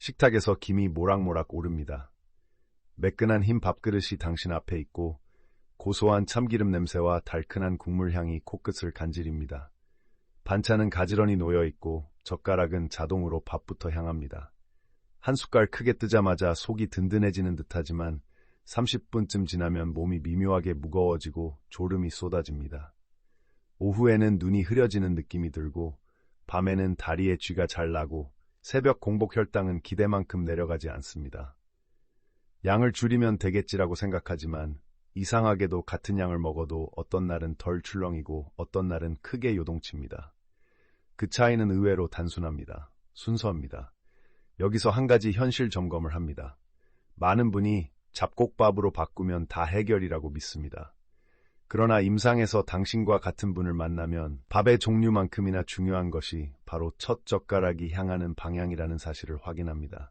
식탁에서 김이 모락모락 오릅니다. 매끈한 흰 밥그릇이 당신 앞에 있고 고소한 참기름 냄새와 달큰한 국물 향이 코끝을 간지립니다. 반찬은 가지런히 놓여 있고 젓가락은 자동으로 밥부터 향합니다. 한 숟갈 크게 뜨자마자 속이 든든해지는 듯하지만 30분쯤 지나면 몸이 미묘하게 무거워지고 졸음이 쏟아집니다. 오후에는 눈이 흐려지는 느낌이 들고 밤에는 다리에 쥐가 잘 나고 새벽 공복 혈당은 기대만큼 내려가지 않습니다. 양을 줄이면 되겠지라고 생각하지만 이상하게도 같은 양을 먹어도 어떤 날은 덜 출렁이고 어떤 날은 크게 요동칩니다. 그 차이는 의외로 단순합니다. 순서입니다. 여기서 한 가지 현실 점검을 합니다. 많은 분이 잡곡밥으로 바꾸면 다 해결이라고 믿습니다. 그러나 임상에서 당신과 같은 분을 만나면 밥의 종류만큼이나 중요한 것이 바로 첫 젓가락이 향하는 방향이라는 사실을 확인합니다.